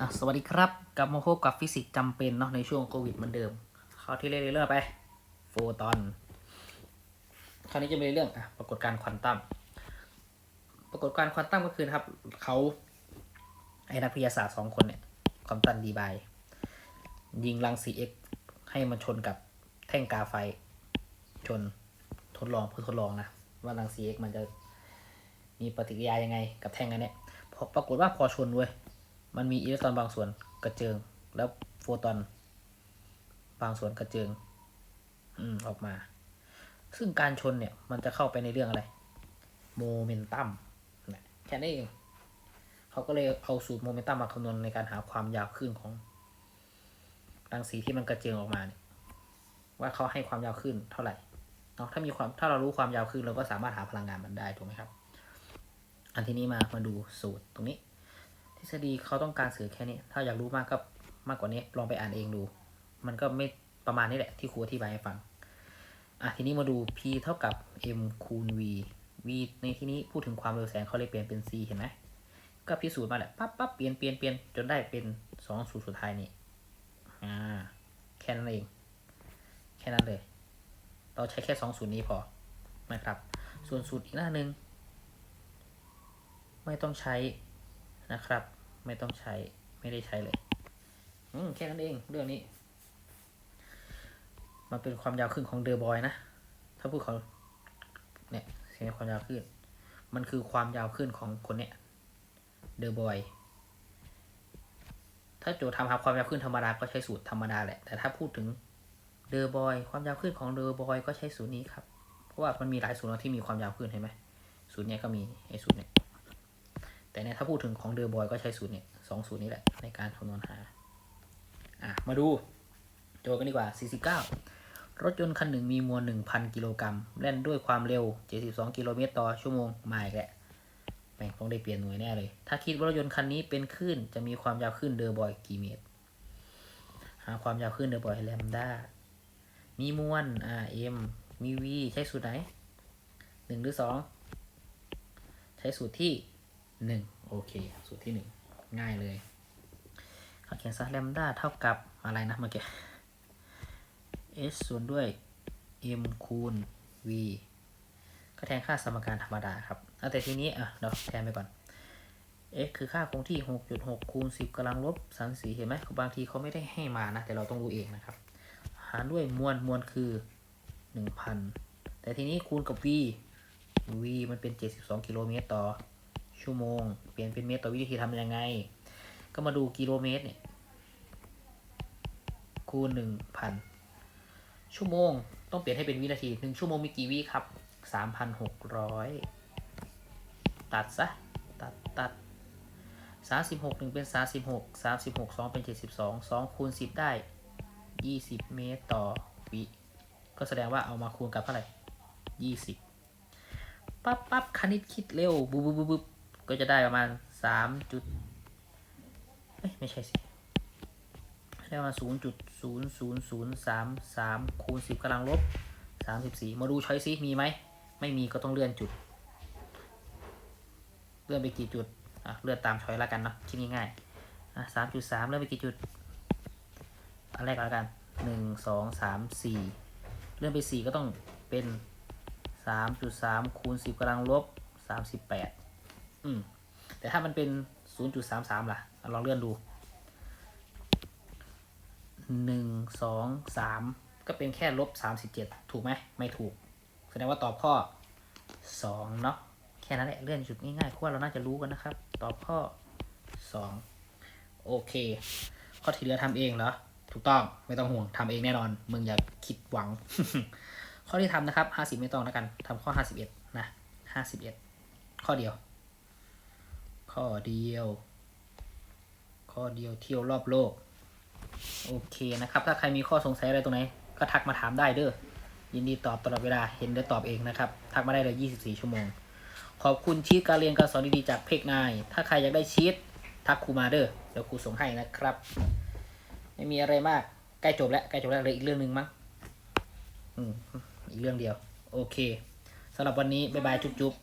อะสวัสดีครับ กลับมาพบกับฟิสิกส์จำเป็นเนาะในช่วงโควิดเหมือนเดิม เข้าที่เรื่อยๆไป โฟตอน คราวนี้จะเป็นเรื่องอะปรากฏการณ์ควอนตัม ปรากฏการณ์ควอนตัมก็คือครับ เขาไอ้นักวิทยาศาสตร์สองคนเนี่ยควอนตัมดีบาย ยิงรังสีเอ็กให้มันชนกับแท่งกาไฟ ชนทดลองเพื่อทดลองนะ ว่ารังสีเอ็กมันจะมีปฏิกิริยายังไงกับแท่งอันเนี้ยพอปรากฏว่าพอชนเว้ย มันมีอิเล็กตรอนบางส่วนกระเจิง แล้วโฟตอนบางส่วนกระเจิง อืมออกมา ซึ่งการชนเนี่ย มันจะเข้าไปในเรื่องอะไร โมเมนตัมนะแค่นั้นเอง เขาก็เลยเอาสูตรโมเมนตัมมาคำนวณในการหาความยาวคลื่นของรังสีที่มันกระเจิงออกมาเนี่ยว่าเขาให้ความยาวคลื่นเท่าไหร่เนาะถ้ามีความถ้าเรารู้ความยาวคลื่นเราก็สามารถหาพลังงานมันได้ถูกไหมครับ อันที่นี้มามาดูสูตรตรงนี้ ษฎีเขาต้องการสื่อแค่นี้ ถ้าอยากรู้มากก็มากกว่านี้ลองไปอ่านเองดู มันก็ไม่ประมาณนี้แหละที่ครูอธิบายให้ฟัง อะทีนี้มาดู p เท่ากับ m คูณ v v ในที่นี้พูดถึงความเร็วแสงเขาเลยเปลี่ยนเป็น c เห็นไหมก็พิสูจน์มาแหละปั๊บปั๊บเปลี่ยนเปลี่ยนเปลี่ยนจนได้เป็นสองสูตรสุดท้ายนี้อ่าแค่นั้นเอง แค่นั้นเลย เราใช้แค่สองสูตรนี้พอนะครับ ส่วนสูตรอีกหน้าหนึ่งไม่ต้องใช้นะครับ ไม่ต้องใช้ไม่ได้ใช้เลยอืมแค่นั้นเอง เรื่องนี้ มันเป็นความยาวขึ้นของเดอร์บอยนะ ถ้าพูดเขาเนี่ยเสียงความยาวขึ้น มันคือความยาวขึ้นของคนเนี่ยเดอร์บอยถ้าโจทำหาความยาวขึ้นธรรมดาก็ใช้สูตรธรรมดาแหละ แต่ถ้าพูดถึงเดอร์บอยความยาวขึ้นของเดอร์บอยก็ใช้สูตรนี้ครับ เพราะว่ามันมีหลายสูตรที่มีความยาวขึ้นเห็นไหมสูตรเนี้ยก็มีไอ้สูตรเนี้ย แต่เนี่ยถ้าพูดถึงของเดอร์บอยก็ใช้สูตรเนี่ยสองสูตรนี้แหละ ในการคำนวณหา อะ มาดูโจกันดีกว่า 49 รถยนต์คันหนึ่งมีมวล 1,000 กิโลกรัมแล่นด้วยความเร็ว 72 กิโลเมตรต่อชั่วโมงมาอีกแล้วแม่งต้องได้เปลี่ยนหน่วยแน่เลย ถ้าคิดว่ารถยนต์คันนี้เป็นคลื่นจะมีความยาวคลื่นเดอร์บอยกี่เมตร หาความยาวคลื่นเดอร์บอยแลมด้ามีมวล rm มี v ใช้สูตรไหนหนึ่งหรือสองใช้สูตรที่ หนึ่งโอเค สูตรที่หนึ่งง่ายเลยเขาเขียนซะแลมด้าเท่ากับอะไรนะเมื่อกี้ s ส่วนด้วย m คูณ v ก็แทนค่าสมการธรรมดาครับเอาแต่ทีนี้อะเราแทนไปก่อน x คือค่าคงที่ 6.6 คูณ 10กำลังลบ34เห็นไหมบางทีเขาไม่ได้ให้มานะ แต่เราต้องรู้เองนะครับ หารด้วยมวลมวลคือ 1,000 แต่ทีนี้คูณกับ v v มันเป็น 72 กิโลเมตรต่อ ชั่วโมง เปลี่ยนเป็นเมตรต่อวินาทีทำยังไง ก็มาดูกิโลเมตรเนี่ยคูณหนึ่งพันชั่วโมง ต้องเปลี่ยนให้เป็นวินาทีหนึ่งชั่วโมงมีกี่วิครับสามพันหกร้อยตัดซะ ตัดตัดสามสิบหกหนึ่งเป็นสามสิบหกสามสิบหกสองเป็นเจ็ดสิบสองสองคูณสิบได้ยี่สิบเมตรต่อวิก็แสดงว่าเอามาคูณกับเท่าไหร่ยี่สิบปั๊บปั๊บคณิตคิดเร็ว บุบบุบบุบ ก็จะได้ประมาณสามจุดเอ้ยไม่ใช่สิ ได้ประมาณศูนย์จุดศูนย์ศูนย์ศูนย์สามสามคูณสิบกำลังลบสามสิบสี่มาดูช้อยซิมีไหม ไม่มีก็ต้องเลื่อนจุด เลื่อนไปกี่จุด อะ เลื่อนตามช้อยละกันเนาะ คิดง่ายๆ อะสามจุดสามเลื่อนไปกี่จุด อันแรกก่อนละกันหนึ่งสองสามสี่เลื่อนไปสี่ก็ต้องเป็นสามจุดสามคูณสิบกำลังลบสามสิบแปด อืม แต่ถ้ามันเป็น0.33ล่ะ ลองเลื่อนดู1 2 3ก็เป็นแค่ลบ37ถูกไหม ไม่ถูก แสดงว่าตอบข้อ2เนาะ แค่นั้นแหละ เลื่อนจุดง่ายๆเพราะว่าเราน่าจะรู้กันนะครับ ตอบข้อ2โอเค ข้อที่เหลือทำเองเหรอ ถูกต้อง ไม่ต้องห่วงทำเองแน่นอน มึงอย่าคิดหวัง ข้อที่ทำนะครับ50ไม่ต้องแล้วกันทำข้อ51นะ51ข้อเดียว ข้อเดียว ข้อเดียวเที่ยวรอบโลก โอเคนะครับ ถ้าใครมีข้อสงสัยอะไรตรงไหน ก็ทักมาถามได้เด้อ ยินดีตอบตลอดเวลา เห็นได้ตอบเองนะครับ ทักมาได้เลย 24 ชั่วโมง ขอบคุณชีตการเรียนการสอนดีๆจากเพกนาย ถ้าใครอยากได้ชีตทักครูมาเด้อ เดี๋ยวครูส่งให้นะครับ ไม่มีอะไรมาก ใกล้จบแล้ว ใกล้จบแล้วเลยอีกเรื่องหนึ่งมั้ง อืม อีกเรื่องเดียว โอเคสำหรับวันนี้ บ๊ายบาย จุ๊บ